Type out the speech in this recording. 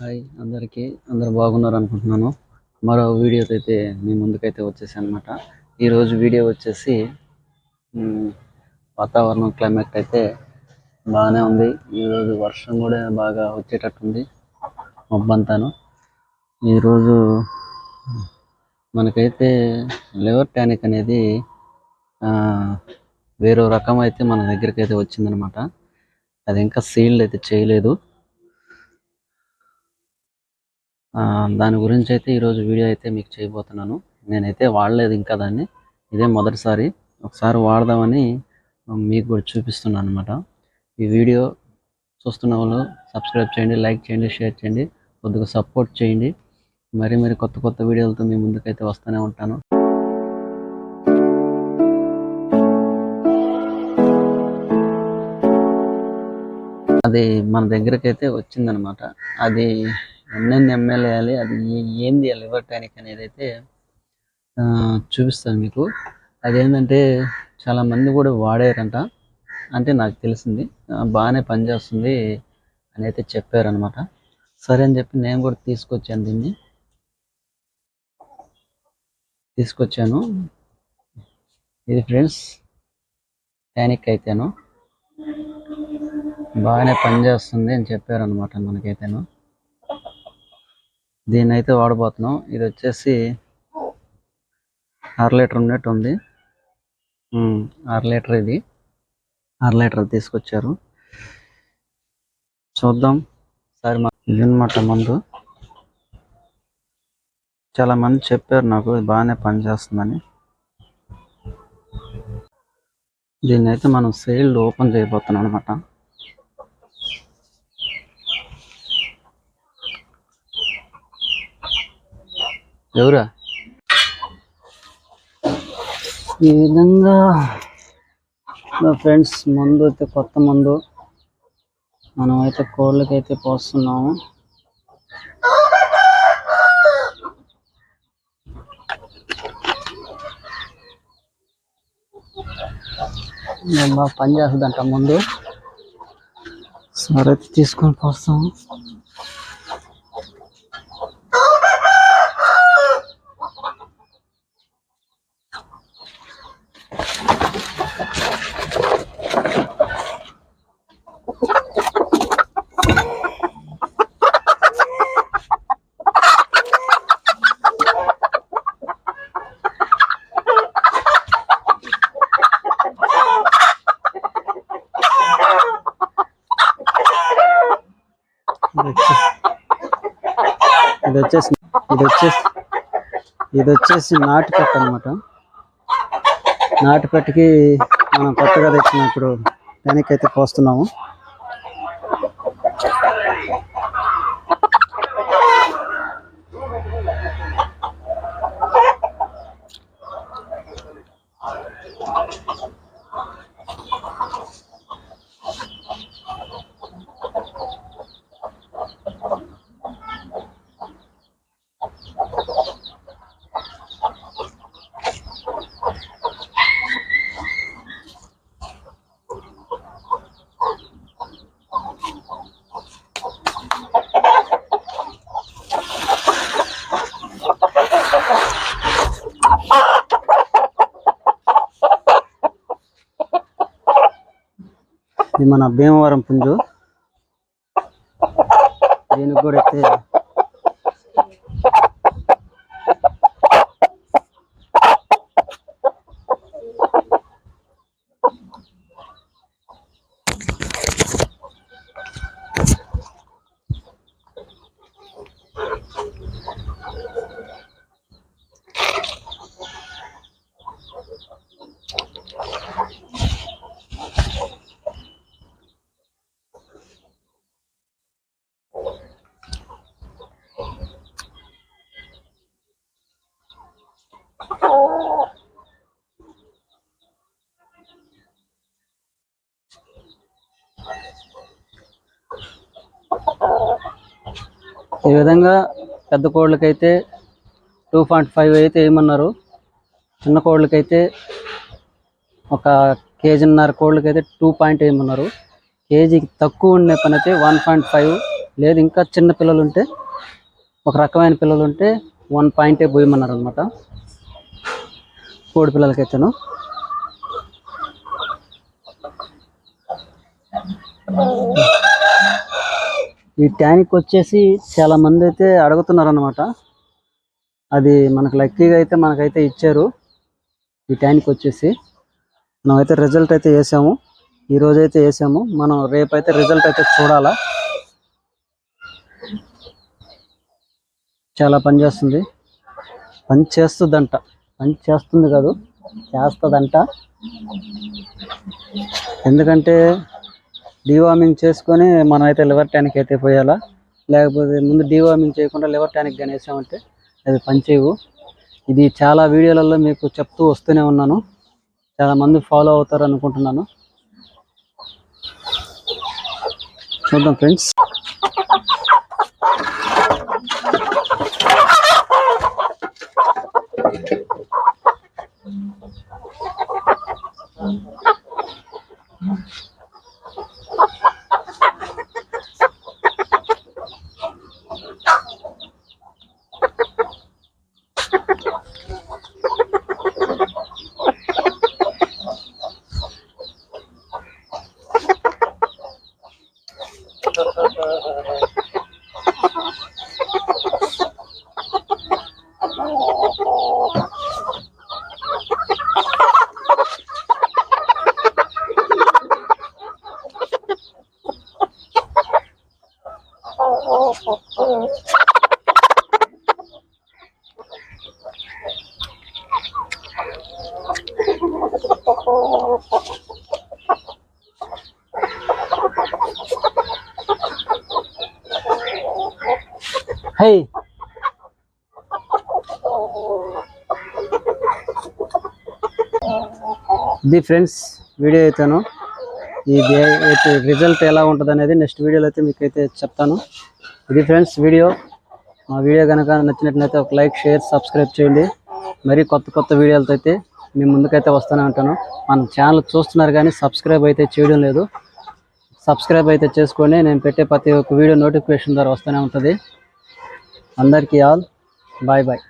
Hi అందరికీ. అందరు బాగున్నారు అనుకుంటున్నాను మరో వీడియోతో అయితే మీ ముందుకైతే వచ్చేసి అనమాట ఈరోజు వీడియో వచ్చేసి వాతావరణం క్లైమేట్ అయితే బాగానే ఉంది. ఈరోజు వర్షం కూడా బాగా వచ్చేటట్టుంది. మబ్బంతాను ఈరోజు మనకైతే లివర్ టానిక్ అనేది వేరే రకం అయితే మన దగ్గరికి అయితే వచ్చిందనమాట. అది ఇంకా సీల్డ్ అయితే చేయలేదు. దాని గురించి అయితే ఈరోజు వీడియో అయితే మీకు చేయబోతున్నాను. నేనైతే వాడలేదు ఇంకా దాన్ని. ఇదే మొదటిసారి. ఒకసారి వాడదామని మీకు కూడా చూపిస్తున్నాను అనమాట ఈ వీడియో చూస్తున్న వాళ్ళు సబ్స్క్రైబ్ చేయండి లైక్ చేయండి షేర్ చేయండి కొద్దిగా సపోర్ట్ చేయండి. మరి మరి కొత్త కొత్త వీడియోలతో మీ ముందుకైతే వస్తూనే ఉంటాను. అది మన దగ్గరకైతే వచ్చిందనమాట అది ఎన్నెన్ని ఎమ్మెల్యే వేయాలి అది ఏంది లివర్ టానిక్ అనేది అయితే చూపిస్తాను మీకు. అదేంటంటే చాలా మంది కూడా వాడారంట. అంటే నాకు తెలిసింది. బాగానే పనిచేస్తుంది అని అయితే చెప్పారనమాట సరే అని చెప్పి నేను కూడా తీసుకొచ్చాను దీన్ని. తీసుకొచ్చాను. ఇది ఫ్రెండ్స్ టానిక్ అయితేను. బాగానే పనిచేస్తుంది అని చెప్పారనమాట మనకైతేను. దీన్ని అయితే వాడబోతున్నాం. ఇది వచ్చేసి అర లీటర్ ఉన్నట్టు ఉంది. అర లీటర్ ఇది. అర లీటర్ తీసుకొచ్చారు. చూద్దాం. సార్ ఇదన్నమాట మందు చాలా మంది చెప్పారు నాకు బాగానే పనిచేస్తుందని. దీన్ని అయితే మనం సేల్ ఓపెన్ చేయబోతున్నాం అనమాట ఎవరా? ఈ విధంగా నా ఫ్రెండ్స్ మందు అయితే కొత్త మందు మనం అయితే కోళ్ళకైతే అయితే పోస్తున్నాము బాగా పని చేస్తుందంట ముందు. సరే అయితే తీసుకొని పోస్తాము. ఇది వచ్చేసి ఇది వచ్చేసి ఇది వచ్చేసి నాటు కట్ట అనమాట నాటు మనం కొత్తగా తెచ్చినప్పుడు దానికి అయితే పోస్తున్నాము ఇది మన భీమవరం పుంజు. దీనికి కూడా అయితే ఈ విధంగా పెద్ద కోళ్ళకైతే టూ పాయింట్ ఫైవ్ అయితే వేయమన్నారు చిన్న కోళ్ళకైతే ఒక కేజీన్నర కోళ్ళకైతే టూ పాయింట్ వేయమన్నారు కేజీకి తక్కువ ఉండే పని అయితే వన్ పాయింట్ ఫైవ్ లేదు ఇంకా చిన్న పిల్లలు ఉంటే ఒక రకమైన పిల్లలు ఉంటే వన్ పాయింటే పోయమన్నారు అనమాట కోడి పిల్లలకైతేను. ఈ ట్యాంక్ వచ్చేసి చాలా మంది అయితే అడుగుతున్నారు అనమాట అది మనకు లక్కీగా అయితే మనకైతే ఇచ్చారు. ఈ ట్యాంక్ వచ్చేసి మనం అయితే రిజల్ట్ అయితే వేసాము. ఈ రోజు అయితే వేసాము. మనం రేపు అయితే రిజల్ట్ అయితే చూడాలా? చాలా పని చేస్తుంది. పని చేస్తుందంట. పని చేస్తుంది కాదు చేస్తుందంట. ఎందుకంటే డివార్మింగ్ చేసుకొని మనం అయితే లివర్ ట్యానిక్ అయితే పోయాలా? లేకపోతే ముందు డివార్మింగ్ చేయకుండా లివర్ ట్యానిక్ కానీ వేసామంటే అది పనిచేయవు ఇది చాలా వీడియోలలో మీకు చెప్తూ వస్తూనే ఉన్నాను. చాలా మంది ఫాలో అవుతారు అనుకుంటున్నాను చూద్దాం friends. Hi. The friends video అయితేను ఈ అయితే రిజల్ట్ ఎలా ఉంటుంది అనేది నెక్స్ట్ వీడియోలో అయితే మీకు అయితే చెప్తాను. ఇది ఫ్రెండ్స్ వీడియో మా వీడియో కనుక నచ్చినట్లయితే ఒక లైక్ షేర్ సబ్స్క్రైబ్ చేయండి. మరి కొత్త కొత్త వీడియోలతో అయితే మీ ముందుకైతే వస్తూనే ఉంటాను. మన ఛానల్ చూస్తున్నారు కానీ సబ్స్క్రైబ్ అయితే చేయడం లేదు. సబ్స్క్రైబ్ అయితే చేసుకొని నేను పెట్టే ప్రతి ఒక్క వీడియో నోటిఫికేషన్ ద్వారా వస్తూనే ఉంటుంది. అందరికీ ఆల్ బాయ్ బాయ్